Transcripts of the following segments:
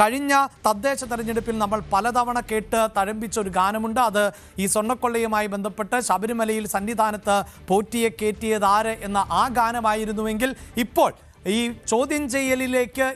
കഴിഞ്ഞ തദ്ദേശ തെരഞ്ഞെടുപ്പിൽ നമ്മൾ പലതവണ കേട്ട് തഴമ്പിച്ച ഒരു ഗാനമുണ്ട്. അത് ഈ സ്വർണക്കൊള്ളയുമായി ബന്ധപ്പെട്ട് ശബരിമലയിൽ സന്നിധാനത്ത് പോറ്റിയെ കയറ്റിയത് ആര് എന്ന ആ ഗാനമായിരുന്നുവെങ്കിൽ ഇപ്പോൾ ഈ ചോദ്യം ചെയ്യലിലേക്ക്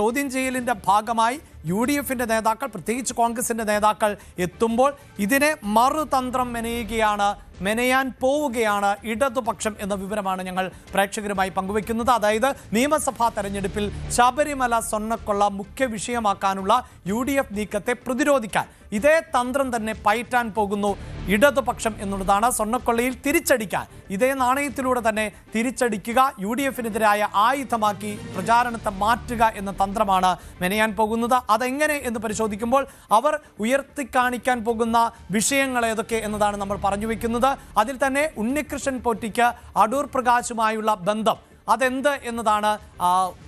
ചോദ്യം ചെയ്യലിന്റെ ഭാഗമായി യു ഡി എഫിന്റെ നേതാക്കൾ പ്രത്യേകിച്ച് കോൺഗ്രസിന്റെ നേതാക്കൾ എത്തുമ്പോൾ ഇതിനെ മറുതന്ത്രം മെനയുകയാണ് മെനയാൻ പോവുകയാണ് ഇടതുപക്ഷം എന്ന വിവരമാണ് ഞങ്ങൾ പ്രേക്ഷകരുമായി പങ്കുവെക്കുന്നത് അതായത് നിയമസഭാ തെരഞ്ഞെടുപ്പിൽ ശബരിമല സ്വർണക്കൊള്ള മുഖ്യ വിഷയമാക്കാനുള്ള യു ഡി എഫ് നീക്കത്തെ പ്രതിരോധിക്കാൻ ഇതേ തന്ത്രം തന്നെ പയറ്റാൻ പോകുന്നു ഇടതുപക്ഷം എന്നുള്ളതാണ് സ്വർണക്കൊള്ളയിൽ തിരിച്ചടിക്കാൻ. ഇതേ നാണയത്തിലൂടെ തന്നെ തിരിച്ചടിക്കുക യു ഡി എഫിനെതിരായ ആയുധമാക്കി പ്രചാരണത്തെ മാറ്റുക എന്ന തന്ത്രമാണ് മെനയാൻ പോകുന്നത്. അതെങ്ങനെ എന്ന് പരിശോധിക്കുമ്പോൾ അവർ ഉയർത്തി കാണിക്കാൻ പോകുന്ന വിഷയങ്ങൾ ഏതൊക്കെ എന്നതാണ് നമ്മൾ പറഞ്ഞു വയ്ക്കുന്നത് അതിൽ തന്നെ ഉണ്ണികൃഷ്ണൻ പോറ്റിക്ക് അടൂർ പ്രകാശുമായുള്ള ബന്ധം അതെന്ത് എന്നതാണ്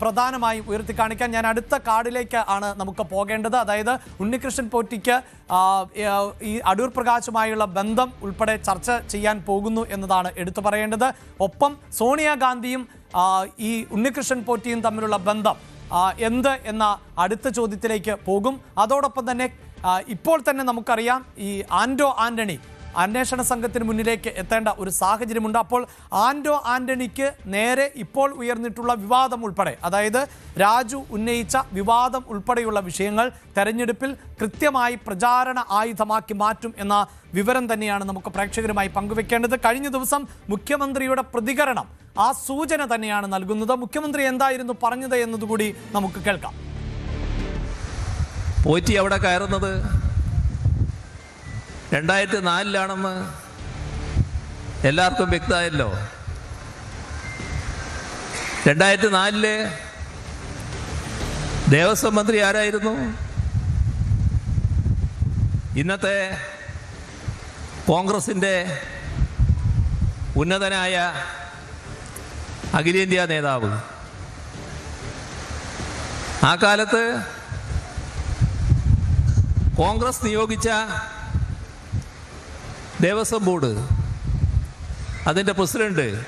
പ്രധാനമായും ഉയർത്തിക്കാണിക്കാൻ ഞാൻ അടുത്ത കാർഡിലേക്ക് ആണ് നമുക്ക് പോകേണ്ടത്. അതായത് ഉണ്ണികൃഷ്ണൻ പോറ്റിക്ക് ഈ അടൂർ പ്രകാശുമായുള്ള ബന്ധം ഉൾപ്പെടെ ചർച്ച ചെയ്യാൻ പോകുന്നു എന്നതാണ് എടുത്തു പറയേണ്ടത്. ഒപ്പം സോണിയാഗാന്ധിയും ഈ ഉണ്ണികൃഷ്ണൻ പോറ്റിയും തമ്മിലുള്ള ബന്ധം എന്ത് എന്ന അടുത്ത ചോദ്യത്തിലേക്ക് പോകും. അതോടൊപ്പം തന്നെ ഇപ്പോൾ തന്നെ നമുക്കറിയാം ഈ ആൻഡോ ആന്റണി അന്വേഷണ സംഘത്തിന് മുന്നിലേക്ക് എത്തേണ്ട ഒരു സാഹചര്യമുണ്ട്. അപ്പോൾ ആൻഡോ ആന്റണിക്ക് നേരെ ഇപ്പോൾ ഉയർന്നിട്ടുള്ള വിവാദം ഉൾപ്പെടെ അതായത് രാജു ഉന്നയിച്ച വിവാദം ഉൾപ്പെടെയുള്ള വിഷയങ്ങൾ തെരഞ്ഞെടുപ്പിൽ കൃത്യമായി പ്രചാരണ ആയുധമാക്കി മാറ്റും എന്ന വിവരം തന്നെയാണ് നമുക്ക് പ്രേക്ഷകരുമായി പങ്കുവെക്കേണ്ടത്. കഴിഞ്ഞ ദിവസം മുഖ്യമന്ത്രിയുടെ പ്രതികരണം ആ സൂചന തന്നെയാണ് നൽകുന്നത്. മുഖ്യമന്ത്രി എന്തായിരുന്നു പറഞ്ഞത് എന്നതുകൂടി നമുക്ക് കേൾക്കാം. പോറ്റി അവിടെ കയറുന്നത്? രണ്ടായിരത്തി നാലിലാണെന്ന് എല്ലാവർക്കും വ്യക്തമായല്ലോ. രണ്ടായിരത്തി നാലിൽ ദേവസ്വം മന്ത്രി ആരായിരുന്നു? ഇന്നത്തെ കോൺഗ്രസിന്റെ ഉന്നതനായ അഖിലേന്ത്യാ നേതാവ്. ആ കാലത്ത് കോൺഗ്രസ് നിയോഗിച്ച ദേവസ്വം ബോർഡ് അതിന്റെ പ്രസിഡന്റ്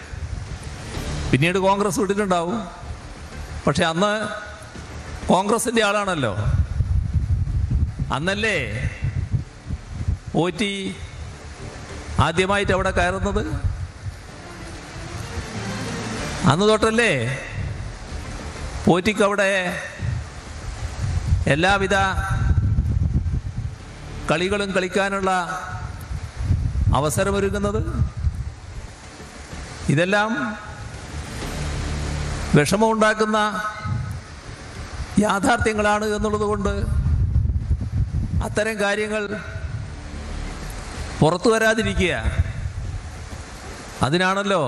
പിന്നീട് കോൺഗ്രസ് വിട്ടിട്ടുണ്ടാവും. പക്ഷെ അന്ന് കോൺഗ്രസിന്റെ ആളാണല്ലോ. അന്നല്ലേ പോറ്റി ആദ്യമായിട്ട് അവിടെ കയറുന്നത്? അന്ന് തൊട്ടല്ലേ പോറ്റിക്കവിടെ എല്ലാവിധ കളികളും കളിക്കാനുള്ള അവസരമൊരുങ്ങുന്നത്? ഇതെല്ലാം വിഷമമുണ്ടാക്കുന്ന യാഥാർത്ഥ്യങ്ങളാണ് എന്നുള്ളത് കൊണ്ട് അത്തരം കാര്യങ്ങൾ പുറത്തു വരാതിരിക്കുക. അതിനാണല്ലോ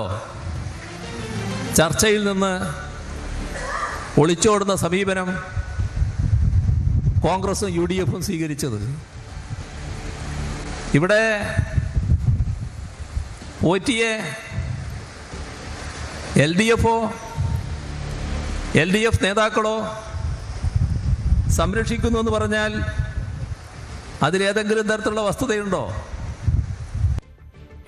ചർച്ചയിൽ നിന്ന് ഒളിച്ചോടുന്ന സമീപനം കോൺഗ്രസും യു ഡി എഫും സ്വീകരിച്ചത്. ഇവിടെ O T A L D എഫോ എൽ ഡി എഫ് നേതാക്കളോ സംരക്ഷിക്കുന്നു എന്ന് പറഞ്ഞാൽ അതിലേതെങ്കിലും തരത്തിലുള്ള വസ്തുതയുണ്ടോ?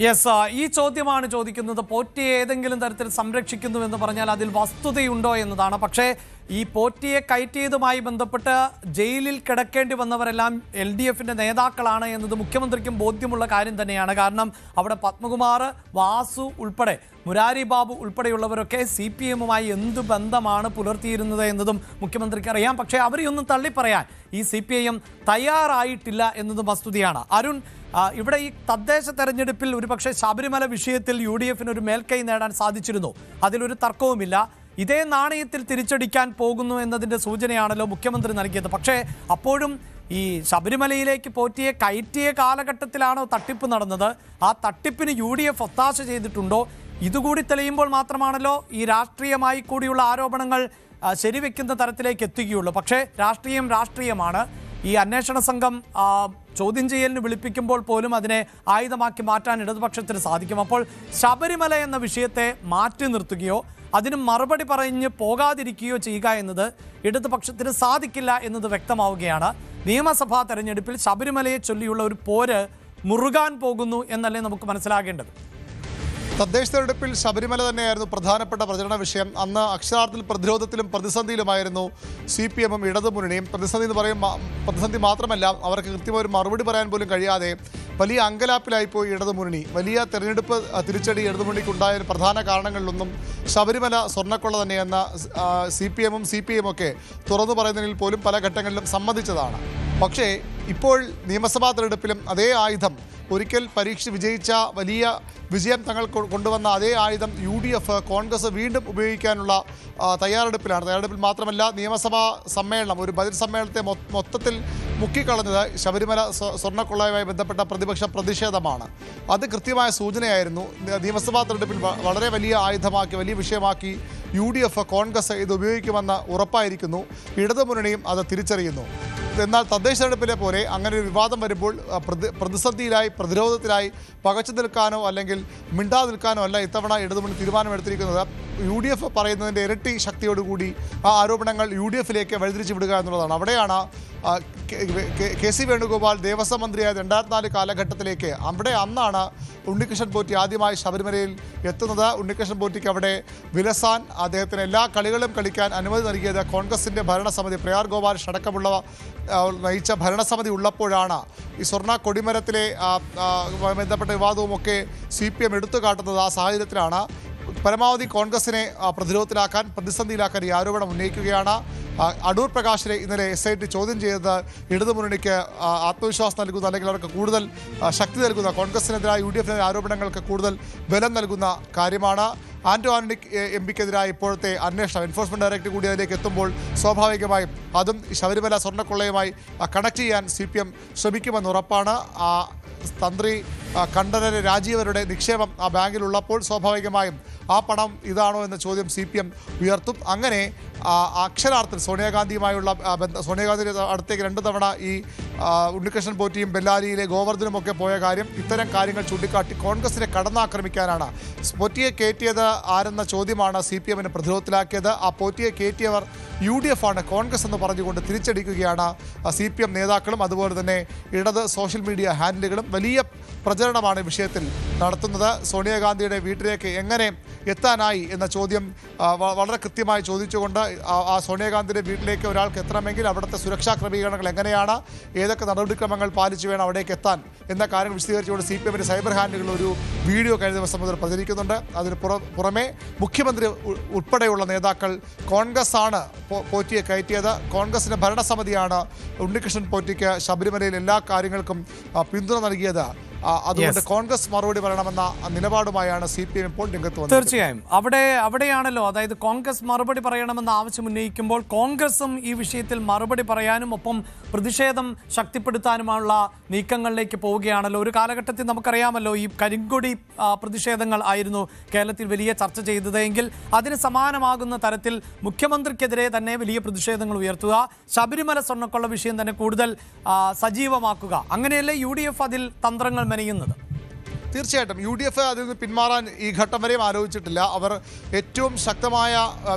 യെസ് ഈ ചോദ്യമാണ് ചോദിക്കുന്നത്. പോറ്റിയെ ഏതെങ്കിലും തരത്തിൽ സംരക്ഷിക്കുന്നു എന്ന് പറഞ്ഞാൽ അതിൽ വസ്തുതയുണ്ടോ എന്നതാണ്. പക്ഷേ ഈ പോറ്റിയെ കയറ്റിയതുമായി ബന്ധപ്പെട്ട് ജയിലിൽ കിടക്കേണ്ടി വന്നവരെല്ലാം എൽ ഡി എഫിന്റെ നേതാക്കളാണ് എന്നത് മുഖ്യമന്ത്രിക്കും ബോധ്യമുള്ള കാര്യം തന്നെയാണ്. കാരണം അവിടെ പത്മകുമാർ വാസു ഉൾപ്പെടെ മുരാരി ബാബു ഉൾപ്പെടെയുള്ളവരൊക്കെ സി പി എമ്മുമായി എന്ത് ബന്ധമാണ് പുലർത്തിയിരുന്നത് എന്നതും മുഖ്യമന്ത്രിക്ക് അറിയാം. പക്ഷേ അവരെയൊന്നും തള്ളിപ്പറയാൻ ഈ സി പി ഐ എം തയ്യാറായിട്ടില്ല എന്നതും വസ്തുതയാണ്. അരുൺ ഇവിടെ ഈ തദ്ദേശ തെരഞ്ഞെടുപ്പിൽ ഒരുപക്ഷെ ശബരിമല വിഷയത്തിൽ യു ഡി എഫിന് ഒരു മേൽക്കൈ നേടാൻ സാധിച്ചിരുന്നു. അതിലൊരു തർക്കവുമില്ല. ഇതേ നാണയത്തിൽ തിരിച്ചടിക്കാൻ പോകുന്നു എന്നതിന്റെ സൂചനയാണല്ലോ മുഖ്യമന്ത്രി നൽകിയത്. പക്ഷേ അപ്പോഴും ഈ ശബരിമലയിലേക്ക് പോറ്റിയെ കയറ്റിയ കാലഘട്ടത്തിലാണോ തട്ടിപ്പ് നടന്നത്? ആ തട്ടിപ്പിന് യു ഡി എഫ് ഒത്താശ ചെയ്തിട്ടുണ്ടോ? ഇതുകൂടി തെളിയുമ്പോൾ മാത്രമാണല്ലോ ഈ രാഷ്ട്രീയമായി കൂടിയുള്ള ആരോപണങ്ങൾ ശരിവെക്കുന്ന തരത്തിലേക്ക് എത്തുകയുള്ളൂ. പക്ഷേ രാഷ്ട്രീയം രാഷ്ട്രീയമാണ്. ഈ അന്വേഷണ സംഘം ചോദ്യം ചെയ്യലിന് വിളിപ്പിക്കുമ്പോൾ പോലും അതിനെ ആയുധമാക്കി മാറ്റാൻ ഇടതുപക്ഷത്തിന് സാധിക്കും. അപ്പോൾ ശബരിമല എന്ന വിഷയത്തെ മാറ്റി നിർത്തുകയോ അതിന് മറുപടി പറഞ്ഞ് പോകാതിരിക്കുകയോ ചെയ്യുക എന്നത് ഇടതുപക്ഷത്തിന് സാധിക്കില്ല എന്നത് വ്യക്തമാവുകയാണ്. നിയമസഭാ തെരഞ്ഞെടുപ്പിൽ ശബരിമലയെ ചൊല്ലിയുള്ള ഒരു പോര് മുറുകാൻ പോകുന്നു എന്നല്ലേ നമുക്ക് മനസ്സിലാകേണ്ടത്. തദ്ദേശ തെരഞ്ഞെടുപ്പിൽ ശബരിമല തന്നെയായിരുന്നു പ്രധാനപ്പെട്ട പ്രചരണ വിഷയം. അന്ന് അക്ഷരാർത്ഥത്തിൽ പ്രതിരോധത്തിലും പ്രതിസന്ധിയിലുമായിരുന്നു സി പി എമ്മും ഇടതുമുന്നണിയും. പ്രതിസന്ധി എന്ന് പറയും പ്രതിസന്ധി മാത്രമല്ല അവർക്ക് കൃത്യമായ ഒരു മറുപടി പറയാൻ പോലും കഴിയാതെ വലിയ അങ്കലാപ്പിലായിപ്പോയി ഇടതുമുന്നണി. വലിയ തെരഞ്ഞെടുപ്പ് തിരിച്ചടി ഇടതുമുന്നണിക്ക് ഉണ്ടായ പ്രധാന കാരണങ്ങളിലൊന്നും ശബരിമല സ്വർണക്കൊള്ള തന്നെയെന്ന സി പി എമ്മും സി പി എമ്മും ഒക്കെ തുറന്നു പറയുന്നതിൽ പോലും പല ഘട്ടങ്ങളിലും സമ്മതിച്ചതാണ്. പക്ഷേ ഇപ്പോൾ നിയമസഭാ തെരഞ്ഞെടുപ്പിലും അതേ ആയുധം ഒരിക്കൽ പരീക്ഷ വിജയിച്ച വലിയ വിജയം തങ്ങൾ കൊണ്ടുവന്ന അതേ ആയുധം യു ഡി എഫ് കോൺഗ്രസ് വീണ്ടും ഉപയോഗിക്കാനുള്ള തയ്യാറെടുപ്പിലാണ്. തയ്യാറെടുപ്പിൽ മാത്രമല്ല നിയമസഭാ സമ്മേളനം ഒരു ബജറ്റ് സമ്മേളനത്തെ മൊത്തത്തിൽ മുക്കിക്കളഞ്ഞത് ശബരിമല സ്വ- സ്വർണക്കൊള്ളയുമായി ബന്ധപ്പെട്ട പ്രതിപക്ഷ പ്രതിഷേധമാണ്. അത് കൃത്യമായ സൂചനയായിരുന്നു. നിയമസഭാ തെരഞ്ഞെടുപ്പിൽ വളരെ വലിയ ആയുധമാക്കി വലിയ വിഷയമാക്കി യു കോൺഗ്രസ് ഇത് ഉപയോഗിക്കുമെന്ന് ഉറപ്പായിരിക്കുന്നു. ഇടതുമുന്നണിയും അത് തിരിച്ചറിയുന്നു. എന്നാൽ തദ്ദേശ തെരഞ്ഞെടുപ്പിലെ പോലെ അങ്ങനെ ഒരു വിവാദം വരുമ്പോൾ പ്രതി പ്രതിസന്ധിയിലായി പ്രതിരോധത്തിലായി പകച്ചു നിൽക്കാനോ അല്ലെങ്കിൽ മിണ്ടാതെ നിൽക്കാനോ അല്ല ഇത്തവണ ഇടതുമുന്നണി തീരുമാനമെടുത്തിരിക്കുന്നത്. യു ഡി എഫ് പറയുന്നതിന്റെ ഇരട്ടി ശക്തിയോടുകൂടി ആ ആരോപണങ്ങൾ യു ഡി എഫിലേക്ക് വഴിതിരിച്ചു വിടുക എന്നുള്ളതാണ്. അവിടെയാണ് കെ- സി വേണുഗോപാൽ ദേവസ്വം മന്ത്രിയായ രണ്ടായിരത്തി നാല് കാലഘട്ടത്തിലേക്ക്. അവിടെ അന്നാണ് ഉണ്ണികൃഷ്ണൻ പോറ്റി ആദ്യമായി ശബരിമലയിൽ എത്തുന്നത്. ഉണ്ണികൃഷ്ണൻ പോറ്റിക്ക് അവിടെ വിലസാൻ അദ്ദേഹത്തിന് എല്ലാ കളികളും കളിക്കാൻ അനുമതി നൽകിയത് കോൺഗ്രസിന്റെ ഭരണസമിതി. പ്രയാർ ഗോപാൽ അടക്കമുള്ളവ ആ, നയിച്ച ഭരണസമിതി ഉള്ളപ്പോഴാണ് ഈ സ്വർണ കൊടിമരത്തിലെ ബന്ധപ്പെട്ട വിവാദവുമൊക്കെ സി പി എം എടുത്തു കാട്ടുന്നത് ആ സാഹചര്യത്തിലാണ്. പരമാവധി കോൺഗ്രസിനെ പ്രതിരോധത്തിലാക്കാൻ പ്രതിസന്ധിയിലാക്കാൻ ഈ ആരോപണം ഉന്നയിക്കുകയാണ്. അടൂർ പ്രകാശിനെ ഇന്നലെ എസ് ഐ ടി ചോദ്യം ചെയ്തത് ഇടതുമുന്നണിക്ക് ആത്മവിശ്വാസം നൽകുന്ന അല്ലെങ്കിൽ അവർക്ക് കൂടുതൽ ശക്തി നൽകുന്ന കോൺഗ്രസിനെതിരായ യു ഡി എഫിനെതിരെ ആരോപണങ്ങൾക്ക് കൂടുതൽ ബലം നൽകുന്ന കാര്യമാണ്. ആന്റോ ആന്റണി എം പിക്കെതിരായ ഇപ്പോഴത്തെ അന്വേഷണം എൻഫോഴ്സ്മെന്റ് ഡയറക്ടർ കൂടി അതിലേക്ക് എത്തുമ്പോൾ സ്വാഭാവികമായും അതും ശബരിമല സ്വർണക്കൊള്ളയുമായി കണക്ട് ചെയ്യാൻ സി പി എം ശ്രമിക്കുമെന്ന് ഉറപ്പാണ്. തന്ത്രി കണ്ഠരര് രാജീവരുടെ നിക്ഷേപം ആ ബാങ്കിലുള്ളപ്പോൾ സ്വാഭാവികമായും ആ പണം ഇതാണോ എന്ന ചോദ്യം സി പി എം ഉയർത്തും അങ്ങനെ അക്ഷരാർത്ഥത്തിൽ സോണിയാഗാന്ധിയുമായുള്ള ബന്ധം സോണിയാഗാന്ധി അടുത്തേക്ക് രണ്ട് തവണ ഈ ഉണ്ണികൃഷ്ണൻ പോറ്റിയും ബെല്ലാരിയിലെ ഗോവർദ്ധനും ഒക്കെ പോയ കാര്യം ഇത്തരം കാര്യങ്ങൾ ചൂണ്ടിക്കാട്ടി കോൺഗ്രസിനെ കടന്നാക്രമിക്കാനാണ്. പോറ്റിയെ കയറ്റിയത് ആരെന്ന ചോദ്യമാണ് സി പി എമ്മിനെ പ്രതിരോധത്തിലാക്കിയത്. ആ പോറ്റിയെ കയറ്റിയവർ യു ഡി എഫ് ആണ് കോൺഗ്രസ് എന്ന് പറഞ്ഞുകൊണ്ട് തിരിച്ചടിക്കുകയാണ് സി പി എം നേതാക്കളും അതുപോലെ തന്നെ ഇടത് സോഷ്യൽ മീഡിയ ഹാൻഡിലുകളും വലിയ പ്രചരണമാണ് വിഷയത്തിൽ നടത്തുന്നത്. സോണിയാഗാന്ധിയുടെ വീട്ടിലേക്ക് എങ്ങനെ എത്താനായി എന്ന ചോദ്യം വളരെ കൃത്യമായി ചോദിച്ചുകൊണ്ട് ആ- സോണിയാഗാന്ധിയുടെ വീട്ടിലേക്ക് ഒരാൾക്ക് എത്തണമെങ്കിൽ അവിടുത്തെ സുരക്ഷാ ക്രമീകരണങ്ങൾ എങ്ങനെയാണ് ഏതൊക്കെ നടപടിക്രമങ്ങൾ പാലിച്ചു വേണം അവിടേക്ക് എത്താൻ എന്ന കാര്യം വിശദീകരിച്ചുകൊണ്ട് സി പി എമ്മിന്റെ സൈബർ ഹാൻഡിലുകൾ ഒരു വീഡിയോ കഴിഞ്ഞ ദിവസം മുതൽ പ്രചരിക്കുന്നുണ്ട്. അതിന് പുറ പുറമെ മുഖ്യമന്ത്രി ഉൾപ്പെടെയുള്ള നേതാക്കൾ കോൺഗ്രസ് ആണ് പോറ്റിയെ കയറ്റിയത്. കോൺഗ്രസിന്റെ ഭരണസമിതിയാണ് ഉണ്ണികൃഷ്ണൻ പോറ്റിക്ക് ശബരിമലയിൽ എല്ലാ കാര്യങ്ങൾക്കും പിന്തുണ നൽകിയത്. അതുകൊണ്ട് കോൺഗ്രസ് മറുപടി പറയണമെന്ന നിലപാടുമായാണ് സി പി എം ഇപ്പോൾ രംഗത്ത് വന്നത് തീർച്ചയായും. അവിടെ അവിടെയാണല്ലോ അതായത് കോൺഗ്രസ് മറുപടി പറയണമെന്ന ആവശ്യം ഉന്നയിക്കുമ്പോൾ കോൺഗ്രസും ഈ വിഷയത്തിൽ മറുപടി പറയാനും ഒപ്പം പ്രതിഷേധം ശക്തിപ്പെടുത്താനുമുള്ള നീക്കങ്ങളിലേക്ക് പോവുകയാണല്ലോ. ഒരു കാലഘട്ടത്തിൽ നമുക്കറിയാമല്ലോ ഈ കരിങ്കൊടി പ്രതിഷേധങ്ങൾ ആയിരുന്നു കേരളത്തിൽ വലിയ ചർച്ച ചെയ്തതെങ്കിൽ അതിന് സമാനമാകുന്ന തരത്തിൽ മുഖ്യമന്ത്രിക്കെതിരെ തന്നെ വലിയ പ്രതിഷേധങ്ങൾ ഉയർത്തുക ശബരിമല സ്വർണക്കൊള്ള വിഷയം തന്നെ കൂടുതൽ സജീവമാക്കുക. അങ്ങനെയല്ലേ യു അതിൽ തന്ത്രങ്ങൾ മെനയുന്നത് തീർച്ചയായിട്ടും യു ഡി എഫ് അതിൽ നിന്ന് പിന്മാറാൻ ഈ ഘട്ടം വരെയും ആലോചിച്ചിട്ടില്ല. അവർ ഏറ്റവും ശക്തമായ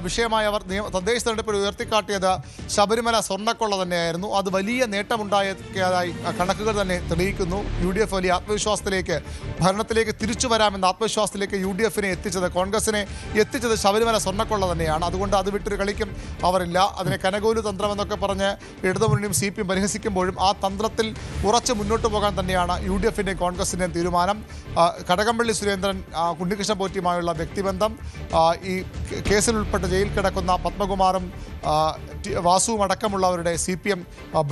വിഷയമായി അവർ തദ്ദേശ തെരഞ്ഞെടുപ്പിൽ ഉയർത്തിക്കാട്ടിയത് ശബരിമല സ്വർണക്കൊള്ള തന്നെയായിരുന്നു. അത് വലിയ നേട്ടമുണ്ടായതായി കണക്കുകൾ തന്നെ തെളിയിക്കുന്നു. യു ഡി എഫ് വലിയ ആത്മവിശ്വാസത്തിലേക്ക് ഭരണത്തിലേക്ക് തിരിച്ചു വരാമെന്ന ആത്മവിശ്വാസത്തിലേക്ക് യു ഡി എഫിനെ എത്തിച്ചത് കോൺഗ്രസിനെ എത്തിച്ചത് ശബരിമല സ്വർണക്കൊള്ള തന്നെയാണ്. അതുകൊണ്ട് അത് വിട്ടൊരു കളിക്കും അവരില്ല. അതിനെ കനകോലു തന്ത്രം എന്നൊക്കെ പറഞ്ഞ് ഇടതുമുന്നണിയും സി പി പരിഹസിക്കുമ്പോഴും ആ തന്ത്രത്തിൽ ഉറച്ചു മുന്നോട്ട് പോകാൻ തന്നെയാണ് യു ഡി എഫിന്റെയും കോൺഗ്രസിന്റെയും തീരുമാനം. കടകംപള്ളി സുരേന്ദ്രൻ ഉണ്ണികൃഷ്ണ പോറ്റിയുമായുള്ള വ്യക്തിബന്ധം ഈ കേസിൽ ഉൾപ്പെട്ട ജയിൽ കിടക്കുന്ന പത്മകുമാറും വാസുവും അടക്കമുള്ളവരുടെ സി പി എം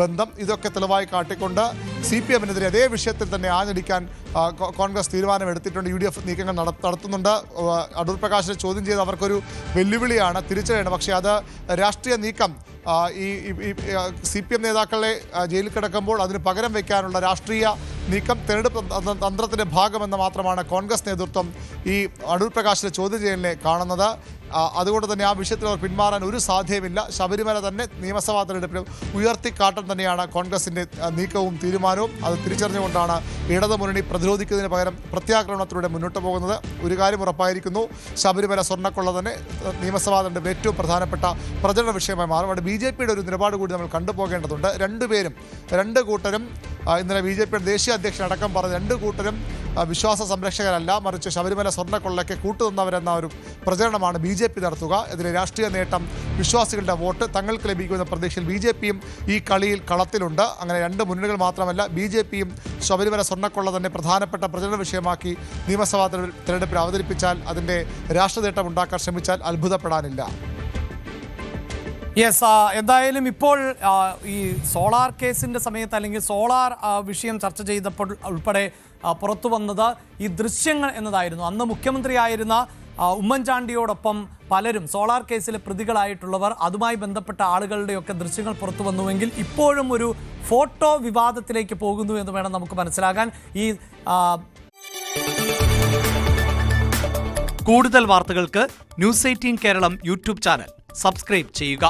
ബന്ധം ഇതൊക്കെ തെളിവായി കാട്ടിക്കൊണ്ട് സി പി എമ്മിനെതിരെ അതേ വിഷയത്തിൽ തന്നെ ആഞ്ഞടിക്കാൻ കോൺഗ്രസ് തീരുമാനമെടുത്തിട്ടുണ്ട്. യു ഡി എഫ് നീക്കങ്ങൾ നടത്തുന്നുണ്ട്. അടൂർ പ്രകാശിനെ ചോദ്യം ചെയ്ത് അവർക്കൊരു വെല്ലുവിളിയാണ് തിരിച്ചറിയണം. പക്ഷേ അത് രാഷ്ട്രീയ നീക്കം ഈ സി പി എം നേതാക്കളെ ജയിലിൽ കിടക്കുമ്പോൾ അതിന് പകരം വയ്ക്കാനുള്ള രാഷ്ട്രീയ നീക്കം തെരഞ്ഞെടുപ്പ് തന്ത്രത്തിന്റെ ഭാഗമെന്ന് മാത്രമാണ് കോൺഗ്രസ് നേതൃത്വം ഈ അടൂർ പ്രകാശിന്റെ ചോദ്യം ചെയ്യലിനെ കാണുന്നത്. അതുകൊണ്ട് തന്നെ ആ വിഷയത്തിൽ അവർ പിന്മാറാൻ ഒരു സാധ്യതയുമില്ല. ശബരിമല തന്നെ നിയമസഭാ തെരഞ്ഞെടുപ്പിൽ ഉയർത്തിക്കാട്ടം തന്നെയാണ് കോൺഗ്രസിന്റെ നീക്കവും തീരുമാനവും. അത് തിരിച്ചറിഞ്ഞുകൊണ്ടാണ് ഇടതുമുന്നണി പ്രതിരോധിക്കുന്നതിന് പകരം പ്രത്യാക്രമണത്തിലൂടെ മുന്നോട്ട് പോകുന്നത്. ഒരു കാര്യം ഉറപ്പായിരിക്കുന്നു ശബരിമല സ്വർണക്കൊള്ള തന്നെ നിയമസഭാ തെരഞ്ഞെടുപ്പ് ഏറ്റവും പ്രധാനപ്പെട്ട പ്രചരണ വിഷയമായി മാറും. അവിടെ ബി ജെ പിയുടെ ഒരു നിലപാട് കൂടി നമ്മൾ കണ്ടുപോകേണ്ടതുണ്ട്. രണ്ടുപേരും രണ്ട് കൂട്ടരും ഇന്നലെ ബി ജെ പിയുടെ ദേശീയ അധ്യക്ഷൻ അടക്കം പറഞ്ഞ രണ്ട് കൂട്ടരും വിശ്വാസ സംരക്ഷകരല്ല മറിച്ച് ശബരിമല സ്വർണക്കൊള്ളയ്ക്ക് കൂട്ടുനിന്നവരെന്ന ഒരു പ്രചരണമാണ് ബി ജെ പി നടത്തുക. ഇതിലെ രാഷ്ട്രീയ നേട്ടം വിശ്വാസികളുടെ വോട്ട് തങ്ങൾക്ക് ലഭിക്കുമെന്ന പ്രതീക്ഷയിൽ ബി ജെ പിയും ഈ കളിയിൽ കളത്തിലുണ്ട്. അങ്ങനെ രണ്ട് മുന്നണികൾ മാത്രമല്ല ബി ജെ പിയും ശബരിമല സ്വർണക്കൊള്ള തന്നെ പ്രധാനപ്പെട്ട പ്രചരണ വിഷയമാക്കി നിയമസഭാ തെര- തെരഞ്ഞെടുപ്പിൽ അവതരിപ്പിച്ചാൽ അതിന്റെ രാഷ്ട്രീയ നേട്ടം ഉണ്ടാക്കാൻ ശ്രമിച്ചാൽ അത്ഭുതപ്പെടാനില്ല. യെസ് എന്തായാലും ഇപ്പോൾ ഈ സോളാർ കേസിന്റെ സമയത്ത് അല്ലെങ്കിൽ സോളാർ വിഷയം ചർച്ച ചെയ്തപ്പോൾ ഉൾപ്പെടെ പുറത്തു വന്നത് ഈ ദൃശ്യങ്ങൾ എന്നതായിരുന്നു. അന്ന് മുഖ്യമന്ത്രിയായിരുന്ന ഉമ്മൻചാണ്ടിയോടൊപ്പം പലരും സോളാർ കേസിലെ പ്രതികളായിട്ടുള്ളവർ അതുമായി ബന്ധപ്പെട്ട ആളുകളുടെയൊക്കെ ദൃശ്യങ്ങൾ പുറത്തു വന്നുവെങ്കിൽ ഇപ്പോഴും ഒരു ഫോട്ടോ വിവാദത്തിലേക്ക് പോകുന്നു എന്ന് വേണം നമുക്ക് മനസ്സിലാക്കാൻ. ഈ കൂടുതൽ വാർത്തകൾക്ക് news eighteen Keralam YouTube channel. Subscribe ചെയ്യുക.